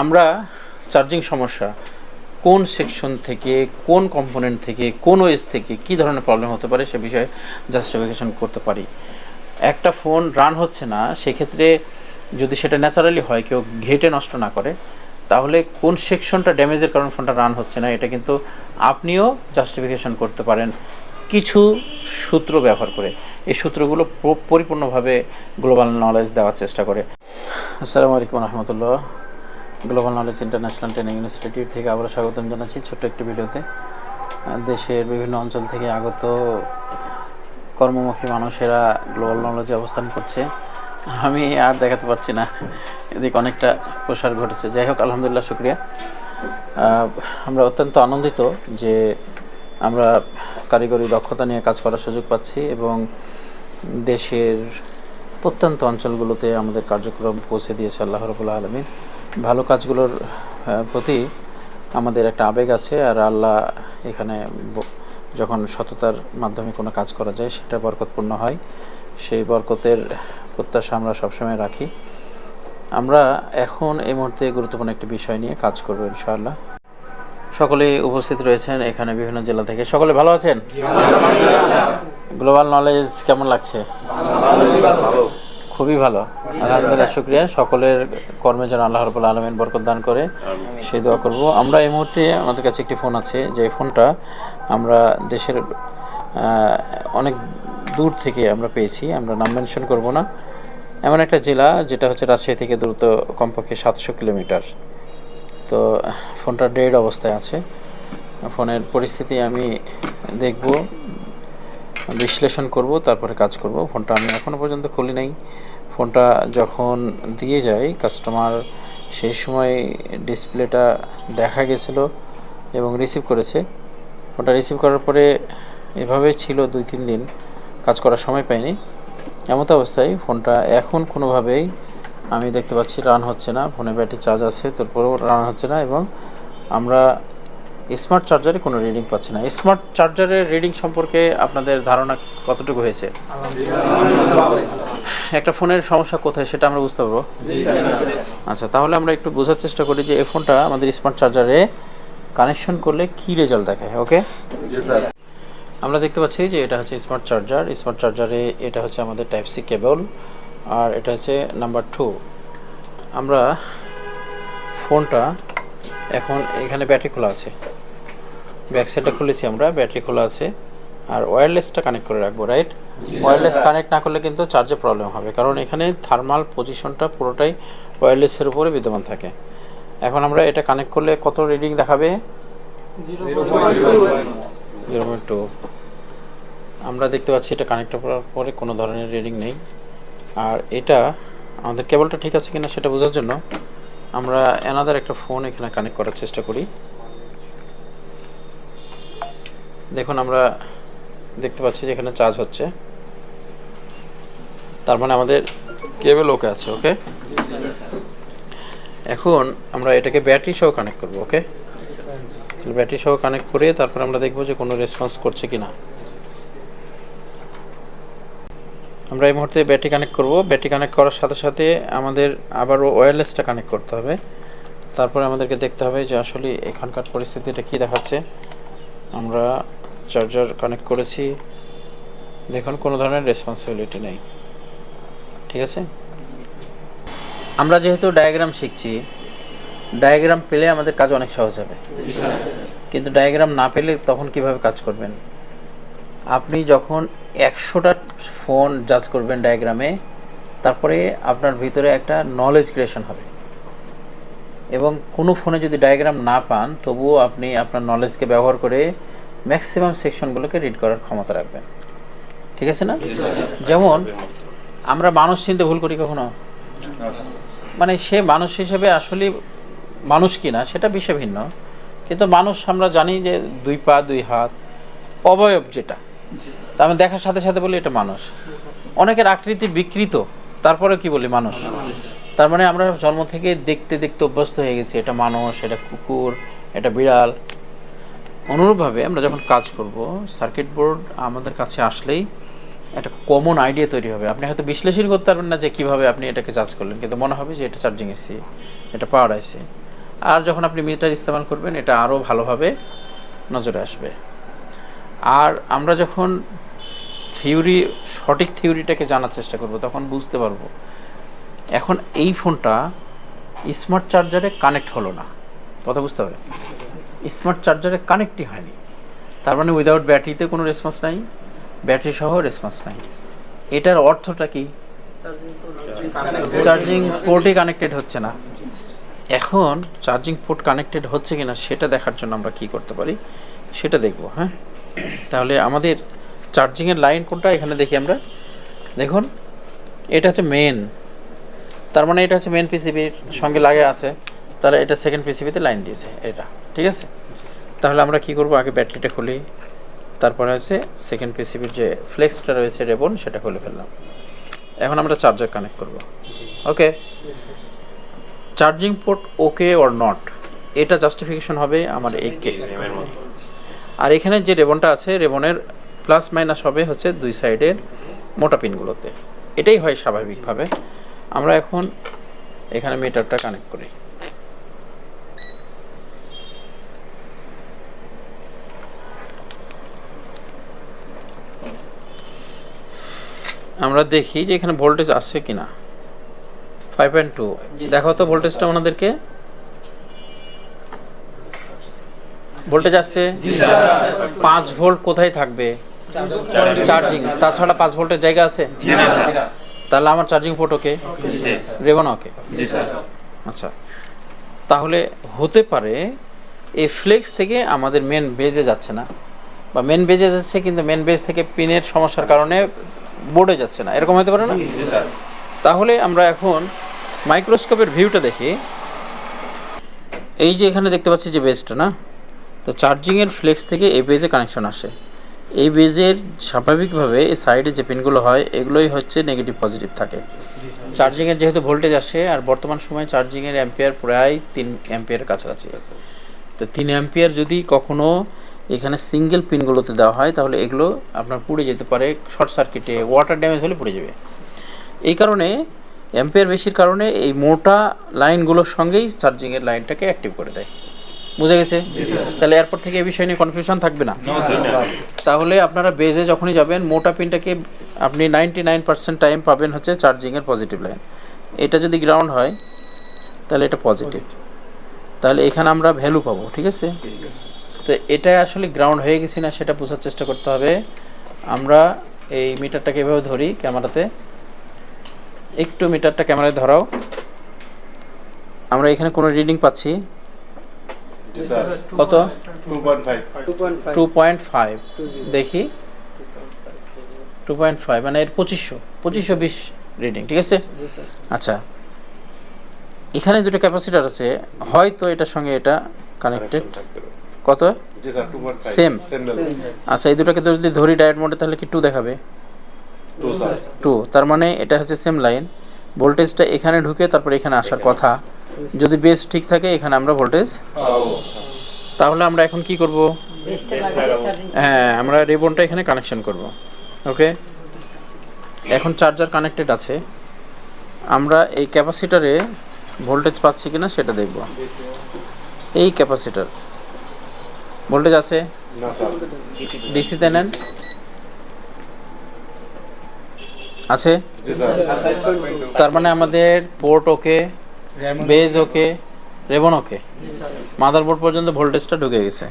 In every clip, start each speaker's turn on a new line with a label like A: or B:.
A: আমরা চার্জিং সমস্যা, কোন সেকশন থেকে, কোন কম্পোনেন্ট থেকে, কোন ওয়েস থেকে কি ধরনের প্রবলেম হতে পারে সে বিষয়ে জাস্টিফিকেশন করতে পারি। একটা ফোন রান হচ্ছে না, সেক্ষেত্রে যদি সেটা ন্যাচারালি হয়, কেউ ঘেটে নষ্ট না করে, তাহলে কোন সেকশনটা ড্যামেজের কারণে ফোনটা রান হচ্ছে না, এটা কিন্তু আপনিও জাস্টিফিকেশন করতে পারেন। কিছু সূত্র ব্যবহার করে, এই সূত্রগুলো পরিপূর্ণভাবে গ্লোবাল নলেজ দেওয়ার চেষ্টা করে। আসসালামু আলাইকুম রহমতুল্লাহ। Global knowledge international training institute থেকে আবারও স্বাগতম জানাচ্ছি ছোট্ট একটি ভিডিওতে। দেশের বিভিন্ন অঞ্চল থেকে আগত কর্মমুখী মানুষেরা গ্লোবাল নলেজে অবস্থান করছে। আমি আর দেখাতে পারছি না। এদিকে অনেকটা প্রসার ঘটেছে। যাই হোক, আলহামদুলিল্লাহ, শুক্রিয়া। আমরা অত্যন্ত আনন্দিত যে আমরা কারিগরি দক্ষতা নিয়ে কাজ করার সুযোগ পাচ্ছি এবং দেশের প্রত্যন্ত অঞ্চলগুলোতে আমাদের কার্যক্রম পৌঁছে দিয়েছে আল্লাহ রবুল্লা আলমিন। ভালো কাজগুলোর প্রতি আমাদের একটা আবেগ আছে আর আল্লাহ এখানে যখন সততার মাধ্যমে কোনো কাজ করা যায় সেটা বরকতপূর্ণ হয়। সেই বরকতের প্রত্যাশা আমরা সবসময় রাখি। আমরা এখন এই মুহূর্তে গুরুত্বপূর্ণ একটি বিষয় নিয়ে কাজ করব ইনশাআল্লাহ। সকলে উপস্থিত রয়েছেন এখানে বিভিন্ন জেলা থেকে। সকলে ভালো আছেন? গ্লোবাল নলেজ কেমন লাগছে? খুবই ভালো। আলহামদুলিল্লাহ, শুক্রিয়া। সকলের কর্মে যেন আল্লাহ রবুল্লা আলমিন বরকত দান করে, সেই দোয়া করব। আমরা এই মুহূর্তে আমাদের কাছে একটি ফোন আছে। যে ফোনটা আমরা দেশের অনেক দূর থেকে আমরা পেয়েছি। আমরা নাম মেনশন করব না। এমন একটা জেলা যেটা হচ্ছে রাজশাহী থেকে দ্রুত কমপক্ষে সাতশো কিলোমিটার। তো, ফোনটা ডেড অবস্থায় আছে। ফোনের পরিস্থিতি আমি দেখব। বিশ্লেষণ করব, তারপরে কাজ করব। ফোনটা আমি এখনও পর্যন্ত খুলি নাই। ফোনটা যখন দিয়ে যাই কাস্টমার সেই সময় ডিসপ্লেটা দেখা গেছিল এবং রিসিভ করেছে। ফোনটা রিসিভ করার পরে এভাবে ছিল দুই তিন দিন। কাজ করার সময় পাইনি। এমত অবস্থায় ফোনটা এখন কোনোভাবেই আমি দেখতে পাচ্ছি রান হচ্ছে না। ফোনে ব্যাটারি চার্জ আছে, তারপরেও রান হচ্ছে না এবং আমরা স্মার্ট চার্জারে কোনো রিডিং পাচ্ছি না। স্মার্ট চার্জারের রিডিং সম্পর্কে আপনাদের ধারণা কতটুকু হয়েছে? একটা ফোনের সমস্যা কোথায় সেটা আমরা বুঝতে পারব। আচ্ছা তাহলে আমরা একটু বোঝার চেষ্টা করি যে এই ফোনটা আমাদের স্মার্ট চার্জারে কানেকশন করলে কি রেজাল্ট দেখায় ওকে আমরা দেখতে পাচ্ছি যে এটা হচ্ছে স্মার্ট চার্জার স্মার্ট চার্জারে এটা হচ্ছে আমাদের টাইপ সি কেবল আর এটা হচ্ছে নাম্বার টু আমরা ফোনটা এখন এখানে ব্যাটারি খোলা আছে। ব্যাক সাইডটা খুলেছি আমরা, ব্যাটারি খোলা আছে। আর ওয়্যারলেসটা কানেক্ট করে রাখব রাইট ওয়্যারলেস কানেক্ট না করলে কিন্তু চার্জে প্রবলেম হবে, কারণ এখানে থার্মাল পজিশনটা পুরোটাই ওয়্যারলেসের উপরে বিদ্যমান থাকে। এখন আমরা এটা কানেক্ট করলে কত রিডিং দেখাবে? টু আমরা দেখতে পাচ্ছি এটা কানেক্ট করার পরে কোনো ধরনের রিডিং নেই। আর এটা আমাদের কেবলটা ঠিক আছে কিনা সেটা বোঝার জন্য আমরা অ্যানাদার একটা ফোন এখানে কানেক্ট করার চেষ্টা করি। দেখুন, আমরা দেখতে পাচ্ছি যে এখানে চার্জ হচ্ছে। তার মানে আমাদের কেবল ওকে আছে, ওকে? এখন আমরা এটাকে ব্যাটারি সহ কানেক্ট করব, ওকে? ব্যাটারি সহ কানেক্ট করে তারপর আমরা দেখব যে কোনো রেসপন্স করছে কি না আমরা এই মুহূর্তে ব্যাটারি কানেক্ট করব। ব্যাটারি কানেক্ট করার সাথে সাথে আমাদের আবারও ওয়্যারলেসটা কানেক্ট করতে হবে। তারপরে আমাদেরকে দেখতে হবে যে আসলে এখানকার পরিস্থিতিটা কি দেখাচ্ছে। আমরা চার্জার কানেক্ট করেছি। দেখুন, কোনো ধরনের রেসপন্সিবিলিটি নেই। ঠিক আছে? আমরা যেহেতু ডায়াগ্রাম শিখছি ডায়াগ্রাম পেলে আমাদের কাজ অনেক সহজ হবে। কিন্তু ডায়াগ্রাম না পেলে তখন কীভাবে কাজ করবেন? আপনি যখন একশোটা ফোন জাজ করবেন ডায়াগ্রামে তারপরে আপনার ভিতরে একটা নলেজ ক্রিয়েশন হবে। এবং কোনো ফোনে যদি ডায়াগ্রাম না পান, তবুও আপনি আপনার নলেজকে ব্যবহার করে ম্যাক্সিমাম সেকশনগুলোকে রিড করার ক্ষমতা রাখবেন ঠিক আছে না? যেমন, আমরা মানুষ চিনতে ভুল করি কখনো? মানে সে মানুষ হিসেবে আসলে মানুষ কি না সেটা বিষয় ভিন্ন। কিন্তু মানুষ আমরা জানি যে দুই পা, দুই হাত, অবয়ব যেটা। তা আমি দেখার সাথে সাথে বলি এটা মানুষ। অনেকের আকৃতি বিকৃত তারপরে কি বলি মানুষ? তার মানে আমরা জন্ম থেকে দেখতে দেখতে অভ্যস্ত হয়ে গেছি। এটা মানুষ, এটা কুকুর, এটা বিড়াল অনুরূপভাবে আমরা যখন কাজ করব সার্কিট বোর্ড আমাদের কাছে আসলেই একটা কমন আইডিয়া তৈরি হবে। আপনি হয়তো বিশ্লেষণ করতে পারবেন না যে কীভাবে আপনি এটাকে চার্জ করলেন, কিন্তু মনে হবে যে এটা চার্জিং এসি এটা পাওয়ার আইসি আর যখন আপনি মিটার ইস্তেমাল করবেন, এটা আরও ভালোভাবে নজরে আসবে। আর আমরা যখন থিওরি সঠিক থিওরিটাকে জানার চেষ্টা করব, তখন বুঝতে পারব, এখন এই ফোনটা স্মার্ট চার্জারে কানেক্ট হলো না। কথা বুঝতে হবে স্মার্ট চার্জারে কানেক্টই হয়নি। তার মানে উইদাউট ব্যাটারিতে কোনো রেসপন্স নাই ব্যাটারি সহ রেসপন্স নাই। এটার অর্থটা কি? চার্জিং পোর্টই কানেক্টেড হচ্ছে না। এখন চার্জিং পোর্ট কানেক্টেড হচ্ছে কিনা সেটা দেখার জন্য আমরা কি করতে পারি, সেটা দেখব হ্যাঁ? তাহলে আমাদের চার্জিংয়ের লাইন কোনটা? এখানে দেখি আমরা। দেখুন, এটা হচ্ছে মেন তার মানে এটা হচ্ছে মেন পিসিবির সঙ্গে লাগে আছে। তাহলে এটা সেকেন্ড পিসিবিতে লাইন দিয়েছে, এটা। ঠিক আছে? তাহলে আমরা কি করব? আগে ব্যাটারিটা খুলি। তারপরে হচ্ছে সেকেন্ড পিসিবির যে ফ্লেক্সটা রয়েছে রেবন, সেটা খুলে ফেললাম। এখন আমরা চার্জার কানেক্ট করব। Okay charging port okay or not এটা জাস্টিফিকেশন হবে আমার এই কে আর এখানে যে রেবনটা আছে, রেবনের প্লাস মাইনাস হবে হচ্ছে দুই সাইডের মোটা পিনগুলোতে। এটাই হয় স্বাভাবিকভাবে। আমরা এখন এখানে মিটারটা কানেক্ট করি। আমরা দেখি যে এখানে ভোল্টেজ আসছে কিনা। ফাইভ পয়েন্ট টু দেখো তো ভোল্টেজটা ওনাদেরকে ভোল্টেজ আসছে। পাঁচ ভোল্ট কোথায় থাকবে? চার্জিং তাছাড়া পাঁচ ভোল্টের জায়গা আছে? তাহলে আমার চার্জিং পোর্ট ওকে রেবন ওকে আচ্ছা। তাহলে হতে পারে এই ফ্লেক্স থেকে আমাদের মেন বেজে যাচ্ছে না। বা মেন বেজে যাচ্ছে কিন্তু মেন বেজ থেকে পিনের সমস্যার কারণে বোর্ডে যাচ্ছে না এরকম হতে পারে না? তাহলে আমরা এখন মাইক্রোস্কোপের ভিউটা দেখি। এই যে এখানে দেখতে পাচ্ছি যে বেজটা না? তো চার্জিংয়ের ফ্লেক্স থেকে এই বেজে কানেকশন আসে। এই বেজের স্বাভাবিকভাবে এই সাইডে যে পিনগুলো হয় এগুলোই হচ্ছে নেগেটিভ পজিটিভ থাকে। চার্জিংয়ের যেহেতু ভোল্টেজ আসে আর বর্তমান সময়ে চার্জিংয়ের অ্যাম্পিয়ার প্রায় তিন অ্যাম্পিয়ারের কাছাকাছি। তো তিন অ্যাম্পিয়ার যদি কখনো এখানে সিঙ্গেল পিনগুলোতে দেওয়া হয় তাহলে এগুলো আপনার পুড়ে যেতে পারে শর্ট সার্কিটে ওয়াটার ড্যামেজ হলে পুড়ে যাবে। এই কারণে অ্যাম্পিয়ার বেশির কারণে এই মোটা লাইনগুলোর সঙ্গেই চার্জিংয়ের লাইনটাকে অ্যাক্টিভ করে দেয়। বুঝে গেছে? তাহলে এরপর থেকে এই বিষয় নিয়ে কনফিউশন থাকবে না। তাহলে আপনারা বেজে যখনই যাবেন মোটা পিনটাকে আপনি নাইনটি নাইন পার্সেন্ট টাইম পাবেন হচ্ছে চার্জিংয়ের পজিটিভ লাইন এটা যদি গ্রাউন্ড হয় তাহলে এটা পজিটিভ তাহলে এখানে আমরা ভ্যালু পাবো ঠিক আছে? তো এটা আসলে গ্রাউন্ড হয়ে গেছি না সেটা বোঝার চেষ্টা করতে হবে। আমরা এই মিটারটাকে এভাবে ধরি ক্যামেরাতে। একটু মিটারটা ক্যামেরায় ধরাও। আমরা এখানে কোনো রিডিং পাচ্ছি? কত? টু পয়েন্ট ফাইভ দেখি। টু পয়েন্ট ফাইভ মানে এর পঁচিশশো। পঁচিশশো বিশ রিডিং ঠিক আছে? আচ্ছা। এখানে দুটো ক্যাপাসিটার আছে। হয়তো এটার সঙ্গে এটা কানেক্টেড কত? সেম আচ্ছা এই দুটোকে যদি ধরি ডায়েট মোডে তাহলে কি টু দেখাবে? টু তার মানে এটা হচ্ছে সেম লাইন ভোল্টেজটা এখানে ঢুকে তারপর এখানে আসার কথা। যদি বেস ঠিক থাকে এখানে আমরা ভোল্টেজ তাহলে আমরা এখন কি করব? হ্যাঁ আমরা রিবনটা এখানে কানেকশন করব। ওকে এখন চার্জার কানেক্টেড আছে। আমরা এই ক্যাপাসিটারে ভোল্টেজ পাচ্ছি কিনা সেটা দেখব। এই ক্যাপাসিটার ভোল্টেজ আছে? ডিসিতে নেন। আছে? তার মানে আমাদের port okay base okay ribbon okay motherboard পর্যন্ত ভোল্টেজটা ঢুকে গেছে।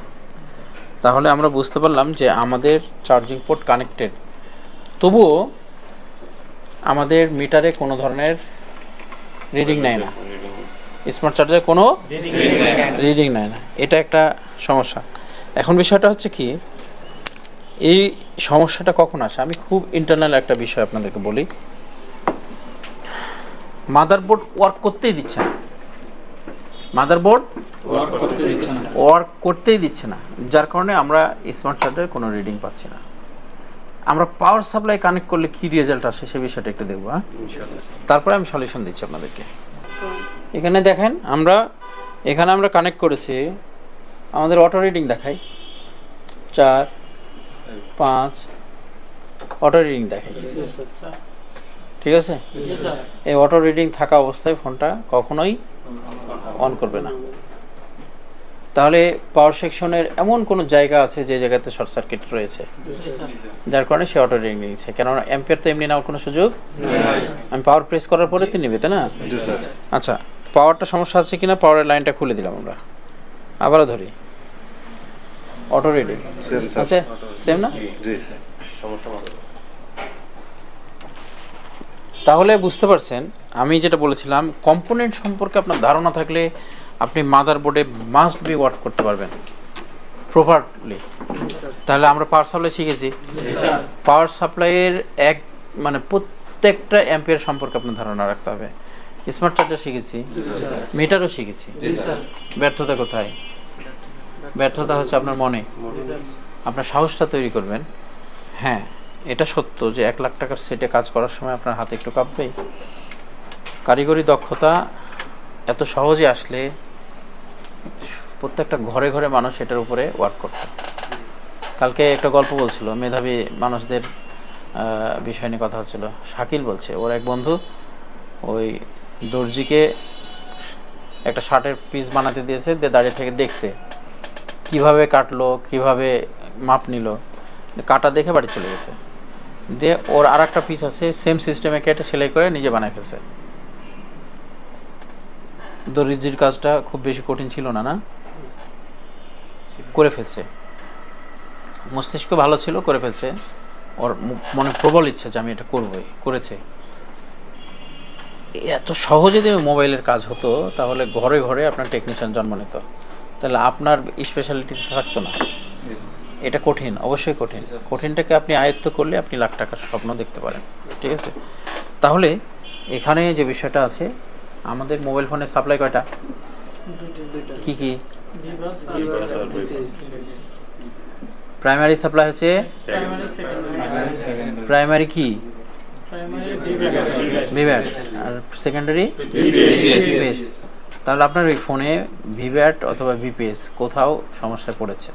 A: তাহলে আমরা বুঝতে পারলাম যে আমাদের চার্জিং পোর্ট কানেক্টেড তবুও আমাদের মিটারে কোনো ধরনের রিডিং নেয় না। স্মার্ট চার্জারে কোনো রিডিং নেয় না। এটা একটা সমস্যা। এখন বিষয়টা হচ্ছে কি এই সমস্যাটা কখন আসে? আমি খুব ইন্টারনাল একটা বিষয় আপনাদেরকে বলি। মাদারবোর্ড ওয়ার্ক করতেই দিচ্ছে না। মাদারবোর্ড ওয়ার্ক করতেই দিচ্ছে না। যার কারণে আমরা স্মার্ট চার্জারে কোনো রিডিং পাচ্ছি না। আমরা পাওয়ার সাপ্লাই কানেক্ট করলে কি রেজাল্ট আসে সে বিষয়টা একটু দেখব হ্যাঁ? তারপরে আমি সলিউশন দিচ্ছি আপনাদেরকে। এখানে দেখেন আমরা এখানে আমরা কানেক্ট করেছি আমাদের অটো রিডিং দেখাই। চার পাঁচ অটো রিডিং দেখাই। ঠিক আছে? এই অটো রিডিং থাকা অবস্থায় ফোনটা কখনোই অন করবে না। তাহলে পাওয়ার সেকশনের এমন কোনো জায়গা আছে যে জায়গাতে শর্ট সার্কিট রয়েছে? যার কারণে সে অটো রিডিং নিয়েছে। কেননা অ্যাম্পিয়ার তো এমনি নেওয়ার কোনো সুযোগ আমি পাওয়ার প্রেস করার পরে তুই নিবে তাই না? আচ্ছা পাওয়ারটা সমস্যা আছে কিনা? পাওয়ারের লাইনটা খুলে দিলাম আমরা। আবারও ধরি। অটো রিডিং আছে? সেম না?
B: জি
A: তাহলে বুঝতে পারছেন আমি যেটা বলেছিলাম কম্পোনেন্ট সম্পর্কে আপনার ধারণা থাকলে আপনি মাদার বোর্ডে মাস্ট বি ওয়ার্ক করতে পারবেন। প্রপারলি তাহলে আমরা পাওয়ার সাপ্লাই শিখেছি। পাওয়ার সাপ্লাইয়ের এক মানে প্রত্যেকটা অ্যাম্পিয়ার সম্পর্কে আপনার ধারণা রাখতে হবে। স্মার্ট চার্জার শিখেছি মিটারও শিখেছি। ব্যর্থতা কোথায়? ব্যর্থতা হচ্ছে আপনার মনে। আপনার সাহসটা তৈরি করবেন। হ্যাঁ এটা সত্য যে এক লাখ টাকার সেটে কাজ করার সময় আপনার হাতে একটু কাঁপবে কারিগরি দক্ষতা এত সহজে আসলে প্রত্যেকটা ঘরে ঘরে মানুষ এটার উপরে ওয়ার্ক করত। কালকে একটা গল্প বলছিল মেধাবী মানুষদের বিষয় নিয়ে কথা হচ্ছিল। শাকিল বলছে ওর এক বন্ধু ওই দর্জিকে একটা শার্টের পিস বানাতে দিয়েছে, দিয়ে দাঁড়িয়ে থেকে দেখছে। কীভাবে কাটলো, কীভাবে মাপ নিল, কাটা দেখে বাড়ি চলে গেছে। দিয়ে ওর আর একটা পিস আছে সেম সিস্টেমে কেটে সেলাই করে নিজে বানায় ফেলছে। দরিজির কাজটা খুব বেশি কঠিন ছিল না না? করে ফেলছে। মস্তিষ্ক ভালো ছিল, করে ফেলছে। ওর মনে প্রবল ইচ্ছা যে আমি এটা করবই, করেছে। এত সহজে যদি মোবাইলের কাজ হতো তাহলে ঘরে ঘরে আপনার টেকনিশিয়ান জন্ম নিত। তাহলে আপনার স্পেশালিটি থাকতো না। এটা কঠিন অবশ্যই কঠিন। কঠিনটাকে আপনি আয়ত্ত করলে আপনি লাখ টাকার স্বপ্ন দেখতে পারেন। ঠিক আছে? তাহলে এখানে যে বিষয়টা আছে আমাদের মোবাইল ফোনের সাপ্লাই কয়টা? কি কি? প্রাইমারি সাপ্লাই হচ্ছে? প্রাইমারি কি? ভিভ্যাট আর সেকেন্ডারি ভিপিএস তাহলে আপনার ওই ফোনে ভিভ্যাট অথবা ভিপিএস কোথাও সমস্যায় পড়েছে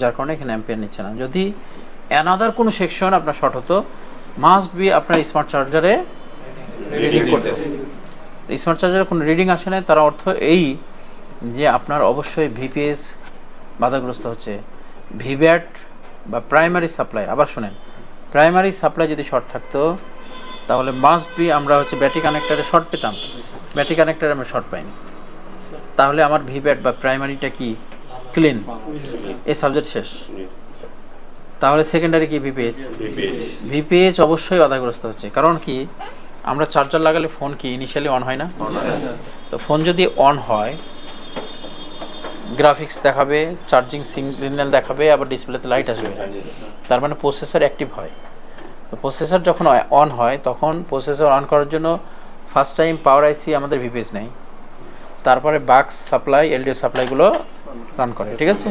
A: যার কারণে এখানে অ্যাম্পিয়ার নিচ্ছে না। যদি অ্যানাদার কোনো সেকশন আপনার শর্ট হতো মাস্ট বি আপনার স্মার্ট চার্জারে রিডিং করতে। স্মার্ট চার্জারে কোনো রিডিং আসে না তার অর্থ এই যে আপনার অবশ্যই ভিপিএস বাধাগ্রস্ত হচ্ছে। ভিভ্যাট বা প্রাইমারি সাপ্লাই আবার শোনেন প্রাইমারি সাপ্লাই যদি শর্ট থাকতো তাহলে মাস্ট বি আমরা হচ্ছে ব্যাটারি কানেক্টারে শর্ট পেতাম। ব্যাটারি কানেক্টারে আমরা শর্ট পাইনি। তাহলে আমার ভিভ্যাট বা প্রাইমারিটা কি? ক্লিন এই সাবজেক্ট শেষ। তাহলে সেকেন্ডারি কি ভিপিএস ভিপিএস অবশ্যই বাধাগ্রস্ত হচ্ছে। কারণ কি? আমরা চার্জার লাগালে ফোন কি ইনিশিয়ালি অন হয় না? তো ফোন যদি অন হয় গ্রাফিক্স দেখাবে চার্জিং সিগন্যাল দেখাবে আবার ডিসপ্লেতে লাইট আসবে। তার মানে প্রসেসর অ্যাক্টিভ হয়। তো প্রসেসর যখন অন হয়, তখন প্রসেসর অন করার জন্য ফার্স্ট টাইম পাওয়ার আইসি আমাদের ভিপিএস নেই। তারপরে বাক্স সাপ্লাই এলডিও সাপ্লাইগুলো রান করে, ঠিক আছে?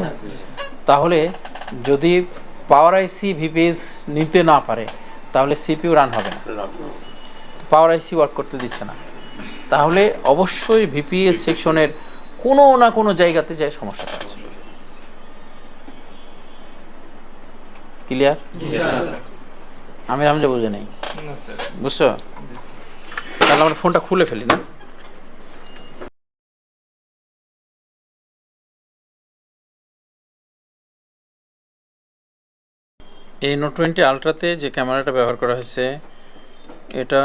A: তাহলে যদি পাওয়ার আইসি ভিপিএস নিতে না পারে, তাহলে সিপিইউ রান হবে না। পাওয়ার আইসি ওয়ার্ক করতে দিচ্ছে না। তাহলে অবশ্যই ভিপিএস সেকশনের কোনো না কোনো জায়গাতে যায় সমস্যাটা আছে ক্লিয়ার আমি রামজা বুঝে নেই। বুঝছ? তাহলে আমরা ফোনটা খুলে ফেলি না? এই নোট টোয়েন্টি আলট্রাতে যে ক্যামেরাটা ব্যবহার করা হয়েছে এটা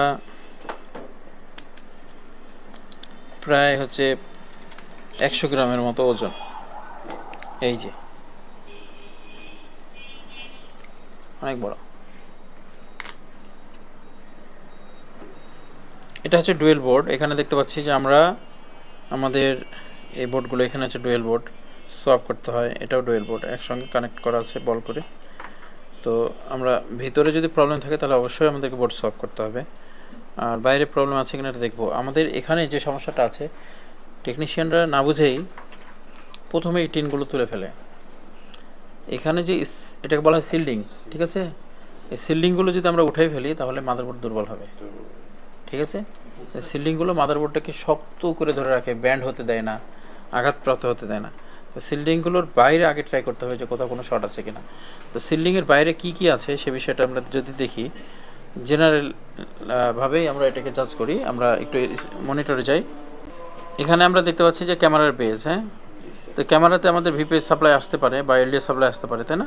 A: প্রায় হচ্ছে একশো গ্রামের মতো ওজন। এই যে। অনেক বড়। এটা হচ্ছে ডুয়েল বোর্ড। এখানে দেখতে পাচ্ছি যে আমরা আমাদের এই বোর্ডগুলো, এখানে আছে ডুয়েল বোর্ড। সোয়াপ করতে হয়, এটাও ডুয়েল বোর্ড। একসঙ্গে কানেক্ট করা আছে বল করে। তো আমরা ভিতরে যদি প্রবলেম থাকে তাহলে অবশ্যই আমাদেরকে বোর্ড সোয়াপ করতে হবে। আর বাইরে প্রবলেম আছে কিনা এটা দেখব। আমাদের এখানে যে সমস্যাটা আছে টেকনিশিয়ানরা না বুঝেই প্রথমে এই টিনগুলো তুলে ফেলে। এখানে যে এটাকে বলা হয় সিল্ডিং ঠিক আছে? এই সিল্ডিংগুলো যদি আমরা উঠাই ফেলি, তাহলে মাদারবোর্ড দুর্বল হবে। ঠিক আছে? সিল্ডিংগুলো মাদারবোর্ডটাকে শক্ত করে ধরে রাখে, ব্যান্ড হতে দেয় না, আঘাতপ্রাপ্ত হতে দেয় না। তো সিল্ডিংগুলোর বাইরে আগে ট্রাই করতে হবে যে কোথাও কোনো শর্ট আছে কিনা। তো সিল্ডিংয়ের বাইরে কি কি আছে সে বিষয়টা আমরা যদি দেখি জেনারেল ভাবেই আমরা এটাকে জাজ করি, আমরা একটু মনিটরে যাই। এখানে আমরা দেখতে পাচ্ছি যে ক্যামেরার বেজ হ্যাঁ? তো ক্যামেরাতে আমাদের ভিপিএস সাপ্লাই আসতে পারে বা এলডিএস সাপ্লাই আসতে পারে, তাই না?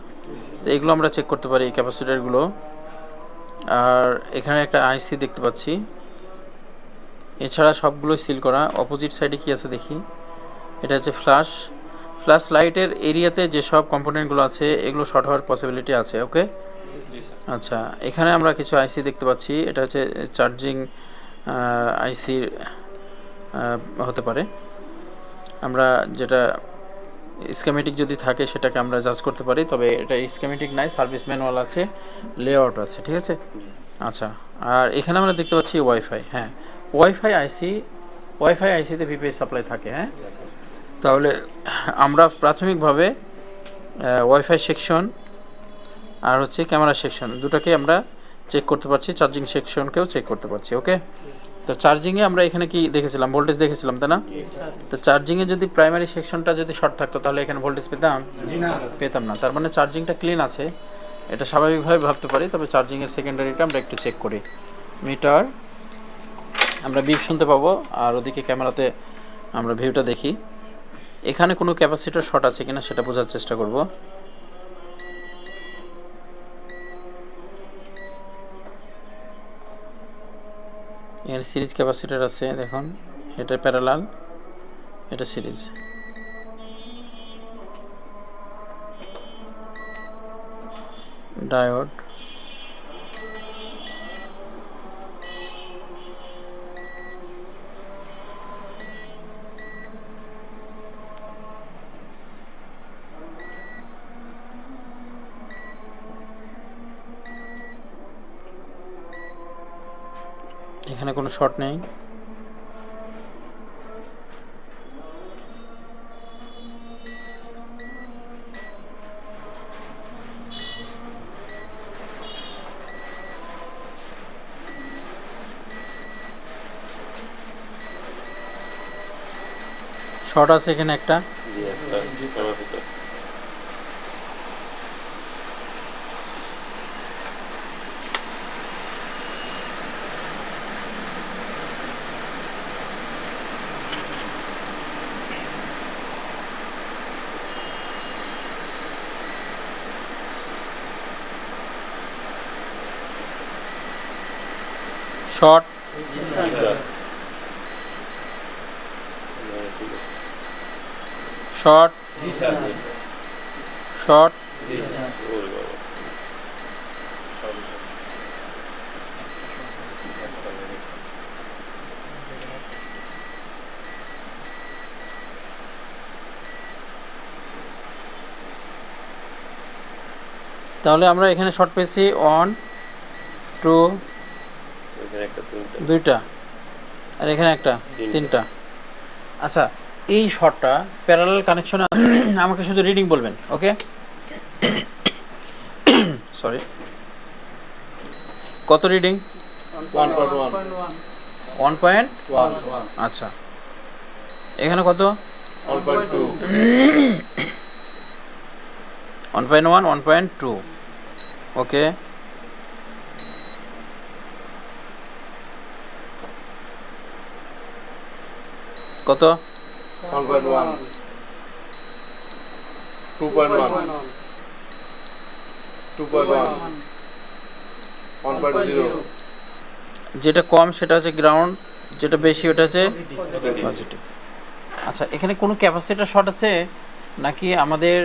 A: তো এগুলো আমরা চেক করতে পারি ক্যাপাসিটারগুলো আর এখানে একটা আইসি দেখতে পাচ্ছি। এছাড়া সবগুলোই সিল করা। অপোজিট সাইডে কি আছে দেখি? এটা হচ্ছে ফ্ল্যাশ ফ্ল্যাশ লাইটের এরিয়াতে যেসব কম্পোনেন্টগুলো আছে, এগুলো শর্ট হওয়ার পসিবিলিটি আছে ওকে আচ্ছা এখানে আমরা কিছু আইসি দেখতে পাচ্ছি। এটা হচ্ছে চার্জিং আইসি হতে পারে। আমরা যেটা স্কেমেটিক যদি থাকে, সেটাকে আমরা জাজ করতে পারি। তবে এটা স্কেমেটিক নাই সার্ভিস ম্যানুয়াল আছে লেআউট আছে, ঠিক আছে? আচ্ছা আর এখানে আমরা দেখতে পাচ্ছি ওয়াইফাই হ্যাঁ। ওয়াইফাই আইসি ওয়াইফাই আইসিতে ভিপিএস সাপ্লাই থাকে হ্যাঁ? তাহলে আমরা প্রাথমিকভাবে ওয়াইফাই সেকশন আর হচ্ছে ক্যামেরা সেকশন দুটাকে আমরা চেক করতে পারছি চার্জিং সেকশনকেও চেক করতে পারছি ওকে তো চার্জিংয়ে আমরা এখানে কি দেখেছিলাম? ভোল্টেজ দেখেছিলাম, তাই না? তো চার্জিংয়ে যদি প্রাইমারি সেকশনটা যদি শর্ট থাকতো, তাহলে এখানে ভোল্টেজ পেতাম? পেতাম না। তার মানে চার্জিংটা ক্লিন আছে। এটা স্বাভাবিকভাবে ভাবতে পারি, তবে চার্জিংয়ের সেকেন্ডারিটা আমরা একটু চেক করি। মিটার আমরা বিপ শুনতে পাবো, আর ওদিকে ক্যামেরাতে আমরা ভিউটা দেখি। এখানে কোনো ক্যাপাসিটার শর্ট আছে কিনা সেটা বোঝার চেষ্টা করব। এখানে সিরিজ ক্যাপাসিটার আছে, দেখুন, এটা প্যারালাল এটা সিরিজ ডায়োড এখানে কোনো শর্ট নেই। শর্ট আছে এখানে একটা। শর্ট শর্ট শর্ট তাহলে আমরা এখানে শর্ট পেয়েছি। ওয়ান টু
B: এখানে একটা তিনটা।
A: দুইটা? আর এখানে একটা?
B: তিনটা।
A: আচ্ছা এই শর্টটা প্যারালাল কানেকশনে আমাকে শুধু রিডিং বলবেন ওকে সরি কত reading
B: one point one
A: one point
B: one
A: আচ্ছা। এখানে কত?
B: One point two
A: one point one one point two okay কত
B: one point one two point one two point one one point zero
A: যেটা কম সেটা হচ্ছে গ্রাউন্ড যেটা বেশি ওটা হচ্ছে পজিটিভ আচ্ছা এখানে কোনো ক্যাপাসিটার শর্ট আছে? নাকি আমাদের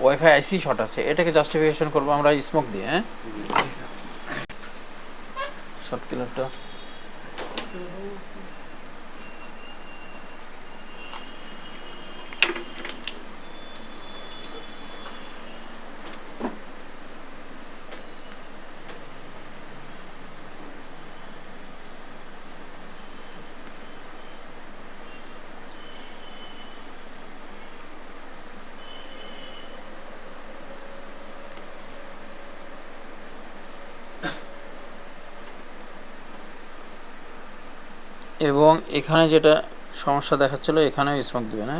A: ওয়াইফাই আইসি শর্ট আছে? এটাকে জাস্টিফিকেশন করব আমরা স্মোক দিয়ে হ্যাঁ? শর্ট কিলারটা এবং এখানে যেটা সমস্যা দেখাচ্ছিল এখানেও স্মোক দিবে না?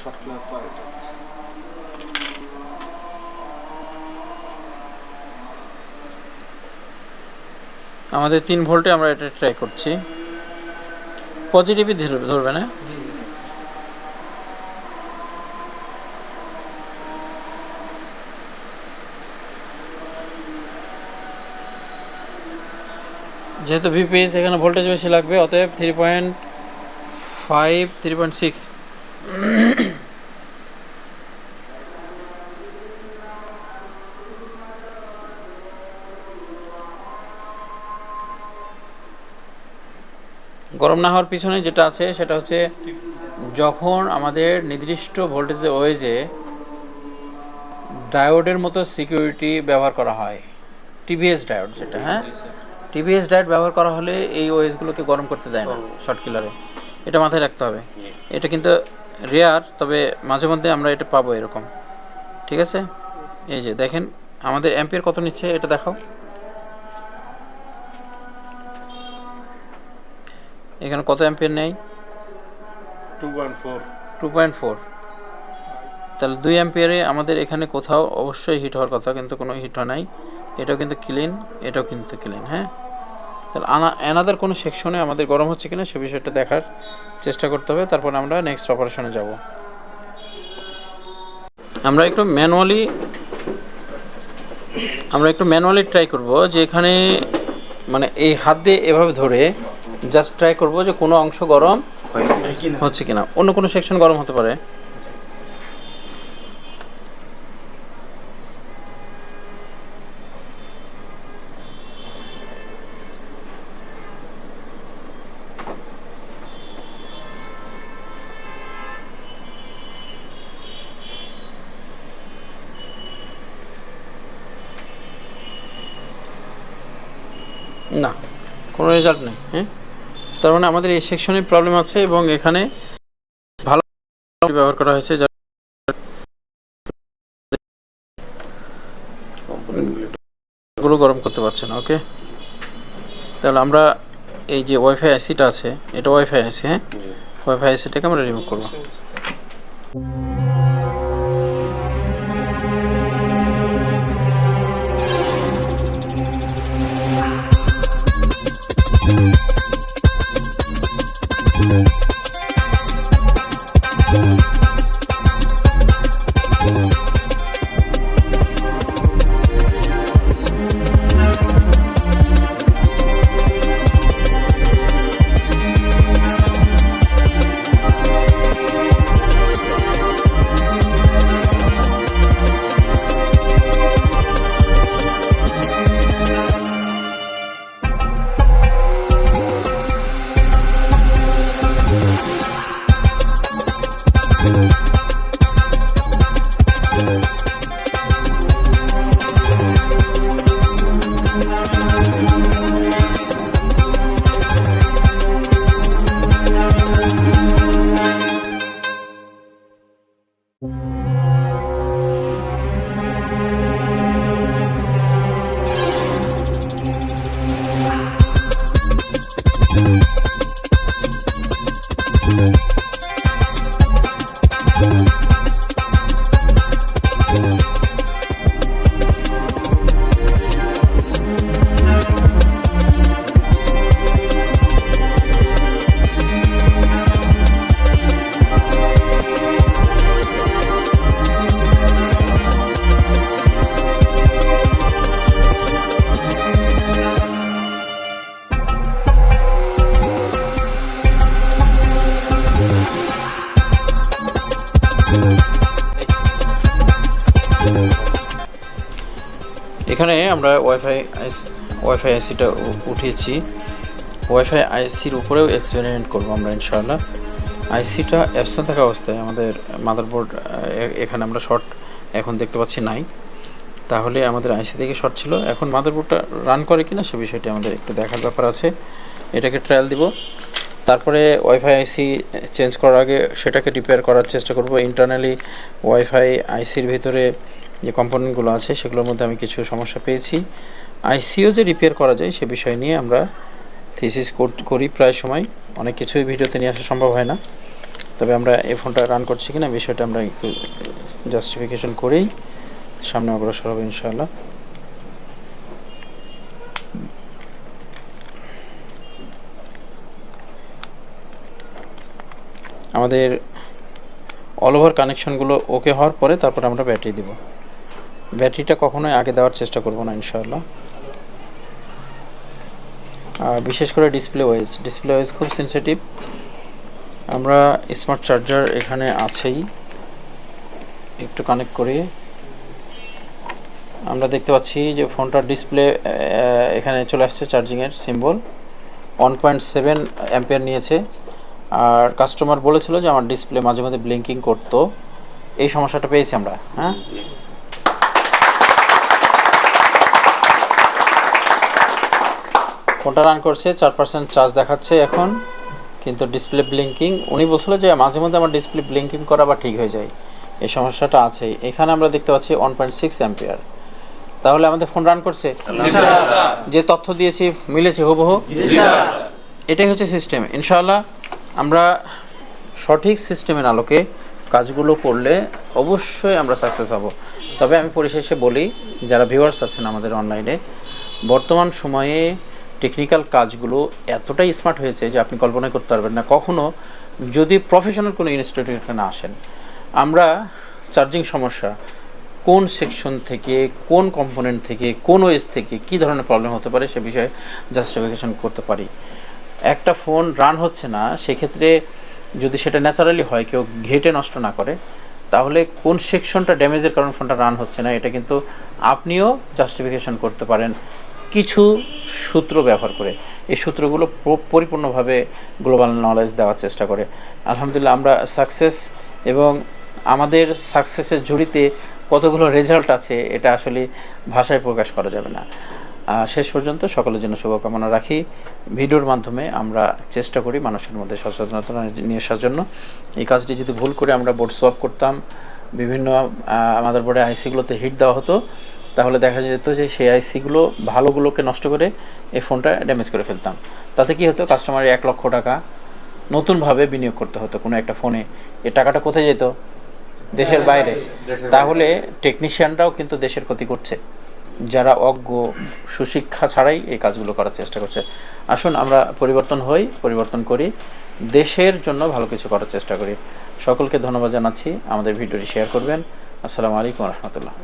B: শর্ট ক্লাব
A: আমাদের তিন ভোল্টে আমরা এটা ট্রাই করছি। পজিটিভই ধরবে না? যেহেতু ভিপিএস এখানে ভোল্টেজ বেশি লাগবে অতএব three point five three point six গরম না হওয়ার পিছনে যেটা আছে, সেটা হচ্ছে যখন আমাদের নির্দিষ্ট ভোল্টেজে ওয়েজে ডায়োডের মতো সিকিউরিটি ব্যবহার করা হয় টিভিএস ডায়োড যেটা হ্যাঁ? টিভিএস ডায়োড ব্যবহার করা হলে এই ওএসগুলোকে গরম করতে দেয় না শর্ট কিলারে এটা মাথায় রাখতে হবে। এটা কিন্তু রেয়ার তবে মাঝে মধ্যে আমরা এটা পাবো এরকম। ঠিক আছে? এই যে দেখেন, আমাদের অ্যাম্পিয়ার কত নিচ্ছে এটা দেখাও। এখানে কত অ্যাম্পিয়ার নেই?
B: Two point four
A: two point four তাহলে দুই অ্যাম্পিয়ারে আমাদের এখানে কোথাও অবশ্যই হিট হওয়ার কথা কিন্তু কোনো হিট হয় নাই। এটাও কিন্তু ক্লিন এটাও কিন্তু ক্লিন হ্যাঁ? তাহলে আনা অ্যানাদার কোনো সেকশনে আমাদের গরম হচ্ছে কিনা সে বিষয়টা দেখার চেষ্টা করতে হবে। তারপর আমরা নেক্সট অপারেশনে যাব। আমরা একটু ম্যানুয়ালি আমরা একটু ম্যানুয়ালি ট্রাই করব যে এখানে মানে এই হাত দিয়ে এভাবে ধরে জাস্ট ট্রাই করব যে কোনো অংশ গরম হচ্ছে কিনা। অন্য কোনো সেকশন গরম হতে পারে। না কোনো রেজাল্ট নেই হ্যাঁ? তার মানে আমাদের এই সেকশনে প্রবলেম আছে এবং এখানে ভালো ব্যবহার করা হয়েছে যা গুলো গরম করতে পারছে না ওকে তাহলে আমরা এই যে ওয়াইফাই আইসিটা আছে এটা ওয়াইফাই আইসি হ্যাঁ? ওয়াইফাই আইসিটাকে আমরা রিমুভ করব। এখানে আমরা ওয়াইফাই ওয়াইফাই আইসিটা উঠিয়েছি। ওয়াইফাই আইসির উপরেও এক্সপেরিমেন্ট করব আমরা, ইনশাআল্লাহ। আইসিটা অ্যাবসেন্ট থাকা অবস্থায় আমাদের মাদারবোর্ড এখানে আমরা শর্ট এখন দেখতে পাচ্ছি নাই। তাহলে আমাদের আইসি থেকে শর্ট ছিল। এখন মাদারবোর্ডটা রান করে কিনা সে বিষয়টি আমাদের একটু দেখার ব্যাপার আছে। এটাকে ট্রায়াল দিব। তারপরে ওয়াইফাই আইসি চেঞ্জ করার আগে সেটাকে রিপেয়ার করার চেষ্টা করব। ইন্টারনালি ওয়াইফাই আইসির ভিতরে যে কম্পোনেন্টগুলো আছে, সেগুলোর মধ্যে আমি কিছু সমস্যা পেয়েছি। আইসিও যে রিপেয়ার করা যায়, সে বিষয় নিয়ে আমরা থিসিস করি প্রায় সময়। অনেক কিছুই ভিডিওতে নিয়ে আসা সম্ভব হয় না। তবে আমরা এই ফোনটা রান করছি কিনা, বিষয়টা আমরা একটু জাস্টিফিকেশন করেই সামনে অগ্রসর হবে ইনশাআল্লাহ। আমাদের অল ওভার কানেকশনগুলো ওকে হওয়ার পরে তারপর আমরা ব্যাটারি দিব। ব্যাটারিটা কখনোই আগে দেওয়ার চেষ্টা করব না, ইনশাআল্লাহ। আর বিশেষ করে ডিসপ্লে ওয়েজ ডিসপ্লে ওয়েজ খুব সেন্সিটিভ আমরা স্মার্ট চার্জার এখানে আছেই। একটু কানেক্ট করি। আমরা দেখতে পাচ্ছি যে ফোনটার ডিসপ্লে এখানে চলে আসছে চার্জিংয়ের symbol one point seven ampere নিয়েছে। আর কাস্টমার বলেছিল যে আমার ডিসপ্লে মাঝে মাঝে ব্লিঙ্কিং করতো। এই সমস্যাটা পেয়েছি আমরা হ্যাঁ? ফোনটা রান করছে, চার পার্সেন্ট চার্জ দেখাচ্ছে এখন, কিন্তু ডিসপ্লে ব্লিঙ্কিং উনি বলছিল যে মাঝে মধ্যে আমার ডিসপ্লে ব্লিঙ্কিং করা বা ঠিক হয়ে যায়। এই সমস্যাটা আছে। এখানে আমরা দেখতে পাচ্ছি ওয়ান পয়েন্ট সিক্স অ্যাম্পিয়ার তাহলে আমাদের ফোন রান করছে। যে তথ্য দিয়েছি, মিলেছে হুবহু। এটাই হচ্ছে সিস্টেম ইনশাআল্লাহ, আমরা সঠিক সিস্টেমের আলোকে কাজগুলো করলে অবশ্যই আমরা সাকসেস হব। তবে আমি পরিশেষে বলি, যারা ভিউয়ার্স আছেন আমাদের অনলাইনে বর্তমান সময়ে টেকনিক্যাল কাজগুলো এতটাই স্মার্ট হয়েছে যে আপনি কল্পনা করতে পারবেন না। কখনো যদি প্রফেশনাল কোনো ইনস্টিটিউটে না আসেন, আমরা চার্জিং সমস্যা, কোন সেকশন থেকে, কোন কম্পোনেন্ট থেকে, কোন ওয়েস থেকে কি ধরনের প্রবলেম হতে পারে সে বিষয়ে জাস্টিফিকেশন করতে পারি। একটা ফোন রান হচ্ছে না, সেক্ষেত্রে যদি সেটা ন্যাচারালি হয়, কেউ ঘেটে নষ্ট না করে, তাহলে কোন সেকশনটা ড্যামেজের কারণে ফোনটা রান হচ্ছে না, এটা কিন্তু আপনিও জাস্টিফিকেশন করতে পারেন। কিছু সূত্র ব্যবহার করে। এই সূত্রগুলো পরিপূর্ণভাবে গ্লোবাল নলেজ দেওয়ার চেষ্টা করে। আলহামদুলিল্লাহ আমরা সাকসেস এবং আমাদের সাকসেসের ঝুড়িতে কতগুলো রেজাল্ট আছে, এটা আসলে ভাষায় প্রকাশ করা যাবে না। শেষ পর্যন্ত সকলের জন্য শুভকামনা রাখি। ভিডিওর মাধ্যমে আমরা চেষ্টা করি মানুষের মধ্যে সচেতনতা নিয়ে আসার জন্য। এই কাজটি যদি ভুল করে আমরা বোর্ড সোয়াপ করতাম, বিভিন্ন আমাদের বোর্ডে আইসিগুলোতে হিট দেওয়া হতো তাহলে দেখা যেত যে সেই আইসিগুলো ভালোগুলোকে নষ্ট করে এই ফোনটা ড্যামেজ করে ফেলতাম। তাতে কি হতো? কাস্টমারের এক লক্ষ টাকা নতুনভাবে বিনিয়োগ করতে হতো কোনো একটা ফোনে। এ টাকাটা কোথায় যেত? দেশের বাইরে। তাহলে টেকনিশিয়ানরাও কিন্তু দেশের ক্ষতি করছে। যারা অজ্ঞ সুশিক্ষা ছাড়াই এই কাজগুলো করার চেষ্টা করছে। আসুন আমরা পরিবর্তন হই পরিবর্তন করি। দেশের জন্য ভালো কিছু করার চেষ্টা করি। সকলকে ধন্যবাদ জানাচ্ছি। আমাদের ভিডিওটি শেয়ার করবেন। আসসালামু আলাইকুম রহমতুল্লাহ।